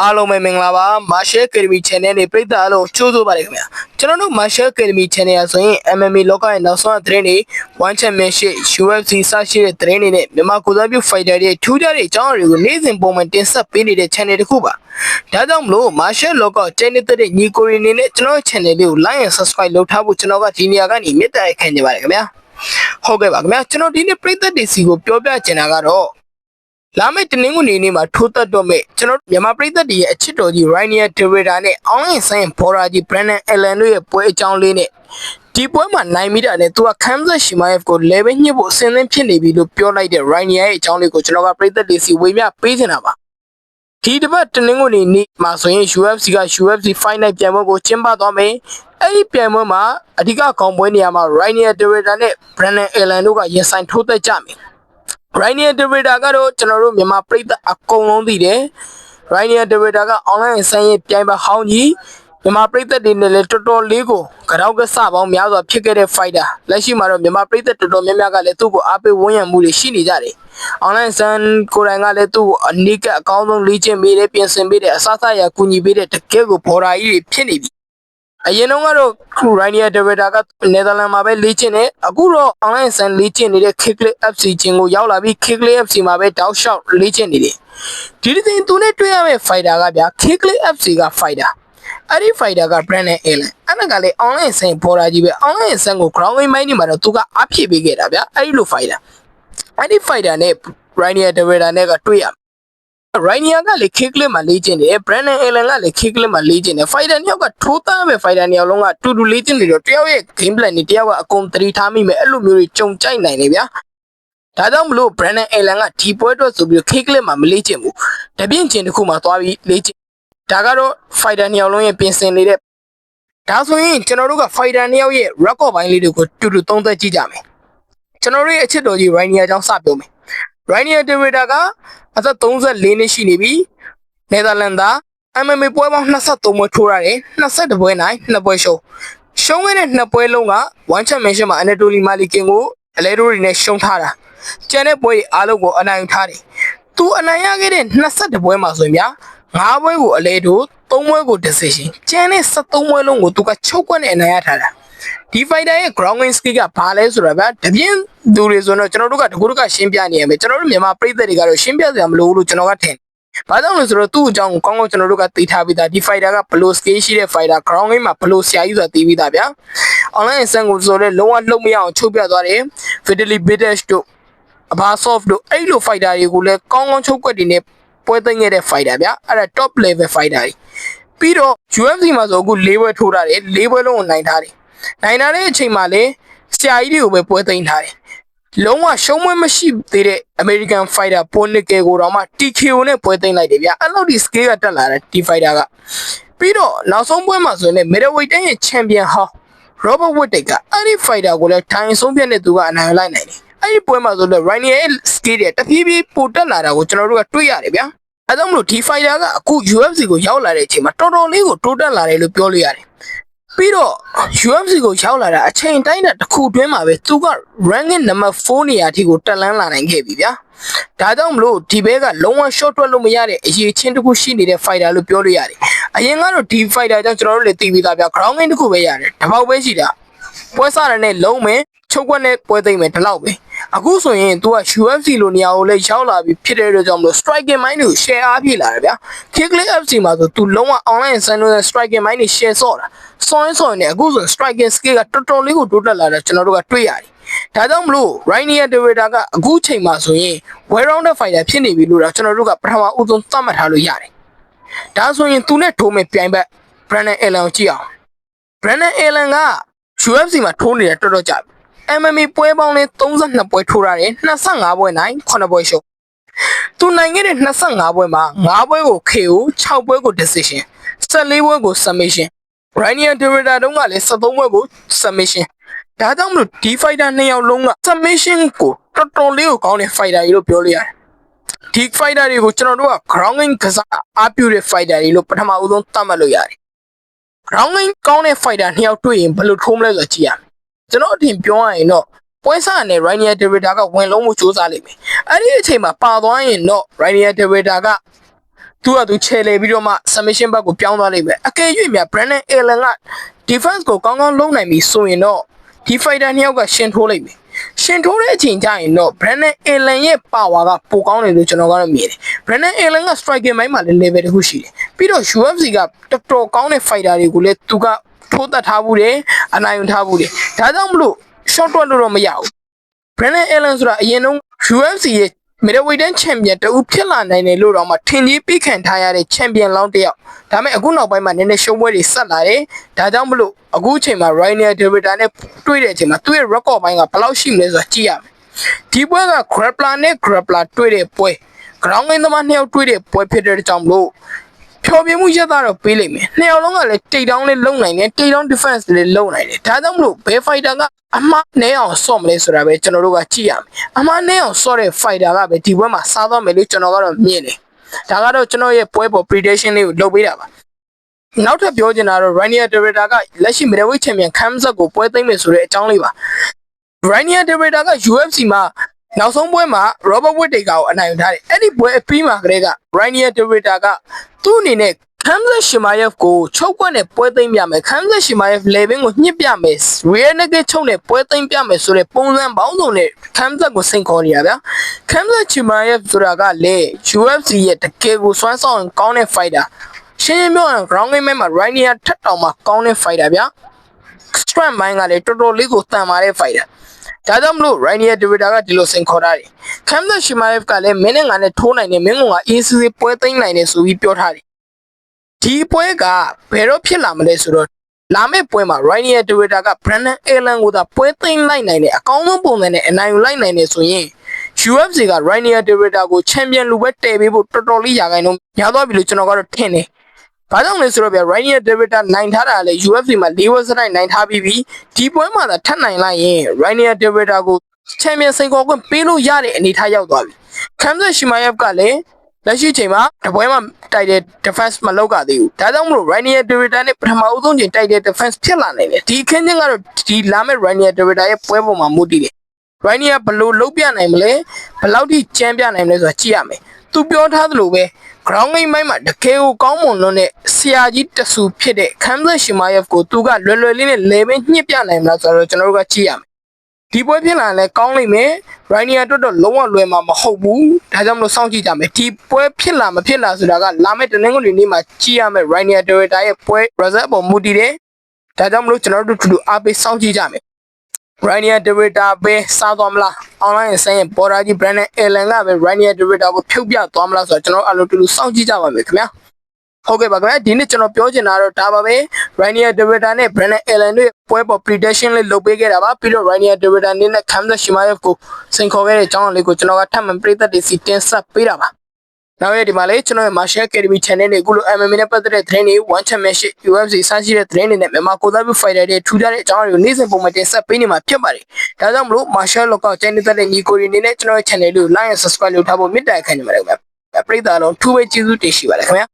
အားလုံးပဲမင်္ဂလာပါ Marshall Academy Channel နဲ့ပရိသတ်အားလုံးကြိုးဆိုပါရခင်ဗျာကျွန်တော်တို့ Marshall Academy Channel ရဆိုရင် MMA လောကရဲ့နောက်ဆုံးသတင်းတွေ One Championship UFC စရှိတဲ့သတင်းတွေနဲ့မြန်မာကိုယ်စားပြု fighter တွေထူးခြားတဲ့အကြောင်းအရာတွေကိုနေ့စဉ်ပုံမှန်တင်ဆက်ပေးနေတဲ့ channel တစ်ခုပါဒါကြောင့်မလို့ Marshall လောကကျင်းနေတဲ့ညီကိုရီနေနဲ့ကျွန်တော်ရဲ့ channel လေးကို like and subscribe လုပ်ထားဖို့ကျွန်တော်ကဒီနေရာကနေမြတ်တာရက်ခံနေပါတယ်ခင်ဗျာဟုတ်ကဲ့ပါခင်ဗျာကျွန်တော်ဒီနေ့ပရိသတ်တွေစီကိုပြောပြချင်တာကတော့ လာမယ့်တနင်္ဂနွေနေ့မှာထိုးသက်တော့မဲ့ကျွန်တော်တို့မြန်မာပြည်သက်တွေရဲ့အချစ်တော်ကြီး Rainier Derrida နဲ့ online ဆိုင်ဘော်ရာကြီး Brandon Allen တို့ရဲ့ပွဲအကြောင်းလေးနဲ့ဒီပွဲမှာနိုင်မိတာနဲ့သူက Kamza Shimaev ကို level ညှစ်ဖို့အဆင်သင့်ဖြစ်နေပြီလို့ပြောလိုက်တဲ့ Rainier ရဲ့အကြောင်းလေးကိုကျွန်တော်ကပြည်သက်တွေစီဝေမျှပေးနေတာပါဒီတစ်ပတ်တနင်္ဂနွေနေ့မှာဆိုရင် UFC က UFC Fight Night ပြိုင်ပွဲကိုကျင်းပသွားမယ်အဲ့ဒီပြိုင်ပွဲမှာအဓိကခေါင်းပွဲနေရာမှာ Rainier Derrida နဲ့ Brandon Allen တို့ကရင်ဆိုင်ထိုးသက်ကြမယ် Rainier Derrida ကတော့ကျွန်တော်တို့မြန်မာပြည်သက်အကုန်လုံးသိတယ် Rainier Derrida က online ဆိုင်ရေးပြိုင်ပွဲဟောင်းကြီးမြန်မာပြည်သက်တွေနဲ့လည်းတော်တော်လေးကိုကြောက်ကစပေါင်းများစွာဖြစ်ခဲ့တဲ့ fighter လက်ရှိမှာတော့မြန်မာပြည်သက်တော်တော်များများကလည်းသူ့ကိုအားပေးဝန်းရံမှုတွေရှိနေကြတယ် online ဆန်ကိုယ်တိုင်ကလည်းသူ့ကိုအနိကအကောင်းဆုံးလေ့ကျင့်ပေးတယ်ပြင်ဆင်ပေးတယ်အစအစအရာကူညီပေးတဲ့တကယ်ကိုဘော်ဒါကြီးတွေဖြစ်နေပြီ အရင်တော့ကတော့ Rainier Derrida ကနယ်သာလန်မှာပဲလေ့ကျင့်နေအခုတော့ online ဆန်လေ့ကျင့်နေတဲ့ Kickley FC ချင်းကိုရောက်လာပြီး Kickley FC မှာပဲတောက်လျှောက်လေ့ကျင့်နေတယ်ဒီဒီစဉ်သူနဲ့တွေ့ရမယ့် fighter ကဗျာ Kickley FC က fighter အဲ့ဒီ fighter က Brandon Allen အဲ့ဒါကလေ online ဆန်ပေါ်လာကြီးပဲ online ဆန်ကို ground game မိုင်းနေမှာတော့သူကအဖြစ်ပေးခဲ့တာဗျာအဲ့ဒီလို fighter အဲ့ဒီ fighter နဲ့ Rainier Derrida နဲ့ကတွေ့ရ Rainier ကလေ kick လေးမှာလေ့ကျင့်တယ် Brandon Allen ကလေ kick လေးမှာလေ့ကျင့်တယ် fighter နှစ်ယောက်ကထိုးသားပဲ fighter နှစ်ယောက်လုံးကတူတူလေ့ကျင့်နေတော့တယောက်ရဲ့ game plan တွေတယောက်ကအကုန်သတိထားမိမယ်အဲ့လိုမျိုးတွေကြုံကြိုက်နိုင်တယ်ဗျာဒါကြောင့်မလို့ Brandon Allen ကဒီပွဲအတွက်ဆိုပြီး kick လေးမှာမလေ့ကျင့်ဘူးတပြင်းချင်းတစ်ခုမှသွားပြီးလေ့ကျင့်ဒါကတော့ fighter နှစ်ယောက်လုံးရဲ့ပြင်ဆင်နေတဲ့ဒါဆိုရင်ကျွန်တော်တို့က fighter နှစ်ယောက်ရဲ့ record ပိုင်းလေးတွေကိုတူတူသုံးသပ်ကြည့်ကြမယ်ကျွန်တော်တို့ရဲ့အချစ်တော်ကြီး Rainier အကြောင်းစပြောမယ် Rainier Derrida ကအသက်34နှစ်ရှိနေပြီနယ်သာလန်သား MMA ပွဲပေါင်း23ပွဲထိုးရတယ်22ပွဲနိုင်2ပွဲရှုံးရှုံးခဲ့တဲ့2ပွဲလုံးက One Championship မှာ Anatoly Malikin ကိုအလဲတိုးတွေနဲ့ရှုံးထားတာကျန်တဲ့ပွဲတွေအားလုံးကိုအနိုင်ယူထားတယ်သူအနိုင်ရခဲ့တဲ့22ပွဲမှာဆိုရင်ဗျာ5ပွဲကိုအလဲတိုး3ပွဲကို decision ကျန်တဲ့73ပွဲလုံးကိုသူကချုပ်ကွက်နဲ့အနိုင်ရထားတာ ဒီ fighter ရဲ့ ground game skill ကဘာလဲဆိုတော့ဗျာတပြင်းသူတွေဆိုတော့ကျွန်တော်တို့ကတကူတကရှင်းပြနေရမယ်ကျွန်တော်တို့မြန်မာပြည်သက်တွေကတော့ရှင်းပြစရာမလိုဘူးလို့ကျွန်တော်ကထင်ဘာကြောင့်လဲဆိုတော့သူ့အကြောင်းကိုကောင်းကောင်းကျွန်တော်တို့ကသိထားပြီးသားဒီ fighter ကဘယ်လို skill ရှိတဲ့ fighter ground game မှာဘယ်လိုဆရာကြီးဆိုတာသိပြီးသားဗျာ online ဆန်ကိုဆိုတော့လုံးဝလှုပ်မရအောင်ချုပ်ပြသွားတယ် Vitaly Bidesh တို့အဘာ soft တို့အဲ့လို fighter တွေကိုလည်းကောင်းကောင်းချုပ်ကွက်တွေနဲ့ပွဲသိမ်းခဲ့တဲ့ fighter ဗျာအဲ့ဒါ top level fighter တွေပြီးတော့ UFC မှာဆိုအခု၄ပွဲထိုးထားတယ်၄ပွဲလုံးကိုနိုင်ထားတယ် နိုင်လာတဲ့အချိန်မှာလေဆရာကြီးတွေကိုပဲပွဲသိမ်းထားတယ်။လုံးဝရှုံးမွေးမရှိသေးတဲ့ American Fighter ပိုနစ်ကယ်ကိုတော့မှ TKO နဲ့ပွဲသိမ်းလိုက်တယ်ဗျာ။အဲ့လောက်ဒီ scale ကတက်လာတယ်ဒီ fighter က။ပြီးတော့နောက်ဆုံးပွဲမှာဆိုရင်လည်း middleweight တိုင်းရဲ့ champion ဟောင်း Robert Whittaker ကအဲ့ဒီ fighter ကိုလည်းထိုင်ဆုံးဖြတ်နေသူကအနိုင်လိုက်နိုင်တယ်။အဲ့ဒီပွဲမှာဆိုတော့ Rainier ရဲ့ scale တွေတဖြည်းဖြည်းပိုတက်လာတာကိုကျွန်တော်တို့ကတွေ့ရတယ်ဗျာ။အဲဒါကြောင့်မလို့ဒီ fighter ကအခု UFC ကိုရောက်လာတဲ့အချိန်မှာတော်တော်လေးကိုတိုးတက်လာတယ်လို့ပြောလို့ရတယ်။ ပြီးတော့ UFC ကိုရောက်လာတာအချိန်တိုင်းတာတစ်ခုတွင်းမှာပဲသူက ranking number 4နေရာအထိကိုတက်လန်းလာနိုင်ခဲ့ပြီဗျာဒါကြောင့်မလို့ဒီဘဲကလုံးဝ short ထွက်လို့မရတဲ့အရေးချင်းတစ်ခုရှိနေတဲ့ fighter လို့ပြောလို့ရတယ်အရင်ကတော့ဒီ fighter ကြောင့်ကျွန်တော်တို့လည်းသိပြီးသားဗျာ ground game တစ်ခုပဲရတယ်တပေါက်ပဲရှိတာပွဲစားရတဲ့လုံးမယ်ချုပ်ကွက်နဲ့ပွဲသိမ့်မယ်ဒီလောက်ပဲ အခုဆိုရင် तू က UFC လိုနေရာကိုလည်းရောက်လာပြီဖြစ်တဲ့အတွက်ကြောင့်မလို့ striking mind တွေကို share အားပြလာတယ်ဗျာ Kickley FC မှာဆို तू လုံးဝ online ဆန်လို့ striking mind တွေ share ဆော့တာစောင်းစောင်းနေအခုဆို striking skill ကတော်တော်လေးကိုတိုးတက်လာတာကျွန်တော်တို့ကတွေ့ရတယ်ဒါကြောင့်မလို့ Rainier Derrida ကအခုချိန်မှာဆိုရင် well rounded fighter ဖြစ်နေပြီလို့တော့ကျွန်တော်တို့ကပထမဦးဆုံးသတ်မှတ်ထားလို့ရတယ်ဒါဆိုရင်သူနဲ့ထိုးမဲ့ပြိုင်ဘက် Brandon Allen ကိုကြည့်အောင် Brandon Allen က UFC မှာထိုးနေတာတော်တော်ကြာပြီ MMA ပွဲပေါင်းနဲ့32ပွဲထိုးရတယ်25ပွဲနိုင်9ပွဲရှုံးသူနိုင်ခဲ့တဲ့25ပွဲမှာ5ပွဲကို KO 6ပွဲကို decision 14ပွဲကို submission Rainier Derrida တုန်းကလည်း73ပွဲကို submission ဒါကြောင့်မလို့ဒီ fighter နှစ်ယောက်လုံးက submission ကိုတော်တော်လေးကိုကောင်းတဲ့ fighter ကြီးလို့ပြောလို့ရတယ်ဒီ fighter တွေကိုကျွန်တော်တို့က ground game ကစားအားပြုတဲ့ fighter တွေလို့ပထမဦးဆုံးသတ်မှတ်လို့ရတယ် ground game ကောင်းတဲ့ fighter နှစ်ယောက်တွေ့ရင်ဘယ်လိုထိုးမလဲဆိုတာကြည့်ရမယ် ကျွန်တော်အထင်ပြောရရင်တော့ပွဲစားနဲ့ Rainier Derrida ကဝင်လုံးမှုစူးစမ်းလိမ့်မယ်အဲ့ဒီအချိန်မှာပါသွားရင်တော့ Rainier Derrida ကသူကသူချေလေပြီးတော့မှ submission ဘက်ကိုပြောင်းသွားလိမ့်မယ်အကယ်၍များ Brandon Allen က defense ကိုကောင်းကောင်းလုပ်နိုင်ပြီဆိုရင်တော့ဒီ fighter နှစ်ယောက်ကရှင်ထိုးလိမ့်မယ်ရှင်ထိုးတဲ့အချိန်ကျရင်တော့ Brandon Allen ရဲ့ power ကပိုကောင်းတယ်လို့ကျွန်တော်ကတော့မြင်တယ် Brandon Allen က striking ဘိုင်းမှာလည်း level တစ်ခုရှိတယ်ပြီးတော့ UFC ကတော်တော်ကောင်းတဲ့ fighter တွေကိုလည်းသူက ထိုးတတ်ထားဘူးတယ်အနိုင်ယူထားဘူးတယ်ဒါကြောင့်မလို့ short တွက်လို့တော့မရဘူး Brandon Allen ဆိုတာအရင်တုန်း UFC ရဲ့ middleweight champion တူဖြစ်လာနိုင်တယ်လို့တော့မှထင်ကြီးပြီးခံထားရတဲ့ champion လောင်းတစ်ယောက်ဒါပေမဲ့အခုနောက်ပိုင်းမှာနည်းနည်းရှုံးပွဲတွေဆက်လာတယ်ဒါကြောင့်မလို့အခုအချိန်မှာ Rainier Derrida နဲ့တွေ့တဲ့အချိန်မှာသူ့ရဲ့ record ဘိုင်းကဘယ်လောက်ရှိမလဲဆိုတာကြည့်ရမယ်ဒီပွဲက grappler နဲ့ grappler တွေ့တဲ့ပွဲ ground game သမားနှစ်ယောက်တွေ့တဲ့ပွဲဖြစ်တဲ့ကြောင့်မလို့ ဖြောပြမှုရက်တော့ပေးလိမ့်မယ်နှစ်ယောက်လုံးကလည်းတိတ်တောင်းလေးလုံနိုင်တယ်တိတ်တောင်း defense လေးလုံနိုင်တယ်ဒါကြောင့်မလို့ဘယ် fighter ကအမှားနဲအောင်ဆော့မလဲဆိုတာပဲကျွန်တော်တို့ကကြည့်ရမယ်အမှားနဲအောင်ဆော့တဲ့ fighter ကပဲဒီပွဲမှာစားသွားမယ်လို့ကျွန်တော်ကတော့မြင်တယ်ဒါကတော့ကျွန်တော်ရဲ့ပွဲပေါ် prediction လေးကိုလုပ်ပေးတာပါနောက်ထပ်ပြောချင်တာတော့ Rainier Derrida ကလက်ရှိ middleweight champion Khamzat ကိုပွဲသိမ်းမယ်ဆိုတဲ့အကြောင်းလေးပါ Rainier Derrida က UFC မှာ နောက်ဆုံးပွဲမှာ Robert Whittaker ကိုအနိုင်ယူထားတယ်အဲ့ဒီပွဲအပြီးမှာကလေးက Rainier Derrida ကသူ့အနေနဲ့ Khamzat Shimaev ကိုချုပ်ကွက်နဲ့ပွဲသိမ်းပြမယ် Khamzat Shimaev level ကိုညှစ်ပြမယ် rear naked ချုပ်နဲ့ပွဲသိမ်းပြမယ်ဆိုတဲ့ပုံစံပေါင်းစုံနဲ့ Khamzat ကိုစိန်ခေါ်နေရဗျာ Khamzat Shimaev ဆိုတာကလေ UFC ရဲ့တကယ်ကိုစွမ်းဆောင်ကောင်းတဲ့ fighter ရှင်းရှင်းပြောရင် ground game မှာ Rainier ထက်တောင်မှကောင်းတဲ့ fighter ဗျာ strength ဘိုင်းကလည်းတော်တော်လေးကိုတန်မာတဲ့ fighter ဒါကြောင့်မလို့ Rainier Derrida ကဒီလိုစင်ခေါ်ထားတယ်။ Khamzat Shimaev ကလည်းမင်းနဲ့ငါနဲ့ထိုးနိုင်တယ်မင်းကအေးစစ်စစ်ပွဲသိမ်းနိုင်တယ်ဆိုပြီးပြောထားတယ်။ဒီပွဲကဘယ်တော့ဖြစ်လာမလဲဆိုတော့လာမယ့်ပွဲမှာ Rainier Derrida က Brandon Allen ကိုသာပွဲသိမ်းလိုက်နိုင်တယ်အကောင်းဆုံးပုံစံနဲ့အနိုင်ယူလိုက်နိုင်တယ်ဆိုရင် UFC က Rainier Derrida ကို champion လူပဲတည်ပေးဖို့တော်တော်လေးရာခိုင်နှုန်းညာသွားပြီလို့ကျွန်တော်ကတော့ထင်တယ်။ ဘာကြောင့်လဲဆိုတော့ဗျ Rainier Derrida နိုင်ထားတာလေ UFC မှာ၄ဝက်စတိုင်းနိုင်ထားပြီးပြီဒီပွဲမှာသာထပ်နိုင်လိုက်ရင် Rainier Derrida ကို champion စိန်ခေါ်ခွင့်ပေးလို့ရတဲ့အနေအထားရောက်သွားပြီ Khamzat Shimaev ကလည်းလက်ရှိချိန်မှာတပွဲမှာတိုက်တဲ့ defense မလုပ်ကြသေးဘူးဒါကြောင့်မလို့ Rainier Derrida နဲ့ပထမအဦးဆုံးချိန်တိုက်တဲ့ defense ဖြစ်လာနိုင်တယ်ဒီခင်းချင်းကတော့ဒီလာမယ့် Rainier Derrida ရဲ့ပွဲပေါ်မှာမူတည်တယ် Rainier ဘယ်လိုလုပ်ပြနိုင်မလဲဘယ်လောက်ထိကြမ်းပြနိုင်မလဲဆိုတာကြည့်ရမယ်သူပြောထားသလိုပဲ ground game ဘိုင်းမှာတကယ်ကိုကောင်းမွန်လွန်းတဲ့ဆရာကြီးတဆူဖြစ်တဲ့ Khamzat Shimaev ကိုသူကလွယ်လွယ်လေးနဲ့ level ညှစ်ပြနိုင်မလားဆိုတော့ကျွန်တော်တို့ကကြည့်ရမယ်ဒီပွဲဖြစ်လာရင်လည်းကောင်းလိမ့်မယ် Rainier အတွက်တော့လုံးဝလွယ်မှာမဟုတ်ဘူးဒါကြောင့်မလို့စောင့်ကြည့်ကြမယ်ဒီပွဲဖြစ်လာမဖြစ်လာဆိုတာကလာမယ့်တနင်္ဂနွေနေ့မှာကြည့်ရမယ် Rainier Derrida ရဲ့ပွဲ result ပေါ်မူတည်တယ်ဒါကြောင့်မလို့ကျွန်တော်တို့တူတူအားပေးစောင့်ကြည့်ကြမယ် Rainier Derrida ပဲစားသွားမလား online ဆိုင်ရဲ့ border ကြီး Brandon Allen ကပဲ Rainier Derrida ကိုဖြုတ်ပြသွားမလားဆိုတော့ကျွန်တော်အလိုတူတူစောင့်ကြည့်ကြပါမယ်ခင်ဗျာဟုတ်ကဲ့ပါခင်ဗျာဒီနေ့ကျွန်တော်ပြောချင်တာတော့ဒါပါပဲ Rainier Derrida နဲ့ Brandon Allen တို့ပွဲပေါ် prediction လေးလုပ်ပေးခဲ့တာပါပြီးတော့ Rainier Derrida နဲ့ Khamzat Shimaev ကိုစိန်ခေါ်ခဲ့တဲ့အကြောင်းအလေးကိုကျွန်တော်ကထပ်မံပြသတဲ့စီတင်ဆက်ပေးတာပါ နောက်ရက်ဒီမှာလေကျွန်တော်ရဲ့ Martial Academy Channel နဲ့အခုလို MMA နဲ့ပတ်သက်တဲ့သတင်းတွေ One Championship UFC စရှိတဲ့သတင်းတွေနဲ့မြန်မာကိုသားပြု Fighter တွေထူးခြားတဲ့အကြောင်းအရာတွေကိုနေ့စဉ်ပုံမှန်တင်ဆက်ပေးနေမှာဖြစ်ပါတယ်။ဒါကြောင့်မလို့ Martial လောကကျင်းနေတဲ့ညီကိုတွေအနေနဲ့ကျွန်တော်ရဲ့ channel လေးကို like and subscribe လုပ်ထားဖို့မေတ္တာခံနေပါတယ်ခင်ဗျာ။ပရိသတ်အလုံးထူးပဲကျေးဇူးတင်ရှိပါတယ်ခင်ဗျာ။